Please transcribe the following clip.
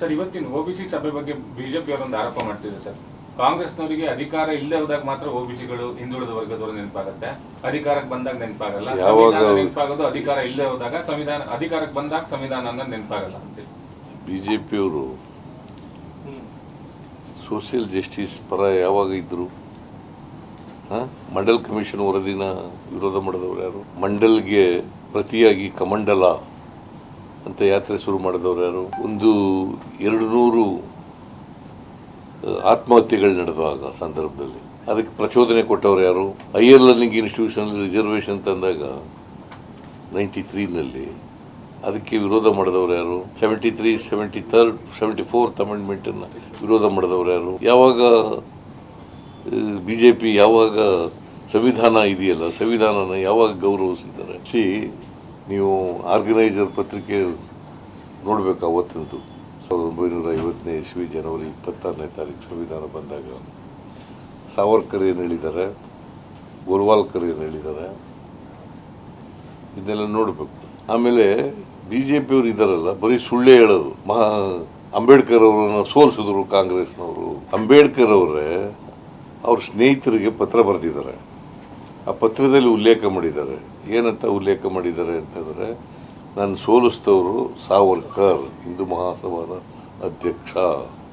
Sir ಇವತ್ತಿನ OBC ಸಭೆ ಬಗ್ಗೆ ಬಿಜೆಪಿ ಅವರೊಂದು ಆರೋಪ ಮಾಡ್ತಿದ್ರು ಸರ್. ಕಾಂಗ್ರೆಸ್ನವರಿಗೆ ಅಧಿಕಾರ ಇಲ್ಲದೆ ಹೋದಾಗ ಮಾತ್ರ ಒಬಿಸಿಗಳು ಹಿಂದುಳಿದ ವರ್ಗದವರು ನೆನಪಾಗುತ್ತೆ. ಅಧಿಕಾರಕ್ಕೆ ಬಂದಾಗ ನೆನಪಾಗಲ್ಲ. ನೆನಪಾಗೋದು ಅಧಿಕಾರ ಇಲ್ಲದೆ ಹೋದಾಗ ಸಂವಿಧಾನ ಅಧಿಕಾರಕ್ಕೆ ಬಂದಾಗ ಸಂವಿಧಾನ ನೆನಪಾಗಲ್ಲ ಅಂತ ಬಿಜೆಪಿ ಅವರು ಪಿಯವರು ಸೋಷಿಯಲ್ ಜಸ್ಟಿಸ್ ಪರ ಯಾವಾಗ ಇದ್ರು? ಮಂಡಲ್ ಕಮಿಷನ್ ವರದಿನ ವಿರೋಧ ಮಾಡಿದವರು ಯಾರು? ಮಂಡಲ್ಗೆ ಪ್ರತಿಯಾಗಿ ಕಮಂಡಲ ಅಂತ ಯಾತ್ರೆ ಶುರು ಮಾಡಿದವರು ಯಾರು? ಒಂದು ಎರಡು ನೂರು ಆತ್ಮಹತ್ಯೆಗಳು ನಡೆದಾಗ ಸಂದರ್ಭದಲ್ಲಿ. ಅದಕ್ಕೆ ಪ್ರಚೋದನೆ ಕೊಟ್ಟವರು ಯಾರು? ಹೈಯರ್ ಲರ್ನಿಂಗ್ ಇನ್ಸ್ಟಿಟ್ಯೂಷನ್ ರಿಸರ್ವೇಷನ್ ತಂದಾಗ ನೈಂಟಿ ತ್ರೀನಲ್ಲಿ ಅದಕ್ಕೆ ವಿರೋಧ ಮಾಡಿದವರು ಯಾರು? Seventy three seventy third seventy fourth ಅಮೆಂಡ್ಮೆಂಟನ್ನು ವಿರೋಧ ಮಾಡಿದವರು ಯಾರು? ಯಾವಾಗ ಬಿ ಜೆ ಪಿ ಯಾವಾಗ ಸಂವಿಧಾನ ಇದೆಯಲ್ಲ, ಸಂವಿಧಾನನ ಯಾವಾಗ ಗೌರವಿಸಿದ್ದಾರೆ? ಸಿ ನೀವು ಆರ್ಗನೈಸರ್ ಪತ್ರಿಕೆ ನೋಡಬೇಕು ಅವತ್ತಿನದು ಸಾವಿರದ ಒಂಬೈನೂರ ಐವತ್ತನೇ ಇಸ್ವಿ ಜನವರಿ ಇಪ್ಪತ್ತಾರನೇ ತಾರೀಕು ಸಂವಿಧಾನ ಬಂದಾಗ. ಸಾವರ್ಕರ್ ಏನು ಹೇಳಿದ್ದಾರೆ? ಗೋಲ್ವಾಲ್ಕರ್ ಏನು ಹೇಳಿದ್ದಾರೆ? ಇದನ್ನೆಲ್ಲ ನೋಡಬೇಕು. ಆಮೇಲೆ ಬಿ ಜೆ ಪಿಯವರು ಇದ್ದಾರಲ್ಲ ಬರೀ ಸುಳ್ಳೇ ಹೇಳೋದು. ಮಹಾ ಅಂಬೇಡ್ಕರ್ ಅವರನ್ನು ಸೋಲಿಸಿದ್ರು ಕಾಂಗ್ರೆಸ್ನವರು. ಅಂಬೇಡ್ಕರ್ ಅವರೇ ಅವ್ರ ಸ್ನೇಹಿತರಿಗೆ ಪತ್ರ ಬರೆದಿದ್ದಾರೆ. ಆ ಪತ್ರದಲ್ಲಿ ಉಲ್ಲೇಖ ಮಾಡಿದ್ದಾರೆ. ಏನಂತ ಉಲ್ಲೇಖ ಮಾಡಿದ್ದಾರೆ ಅಂತಂದರೆ ನಾನು ಸೋಲಿಸ್ತವರು ಸಾವರ್ಕರ್ ಹಿಂದೂ ಮಹಾಸಭಾದ ಅಧ್ಯಕ್ಷ.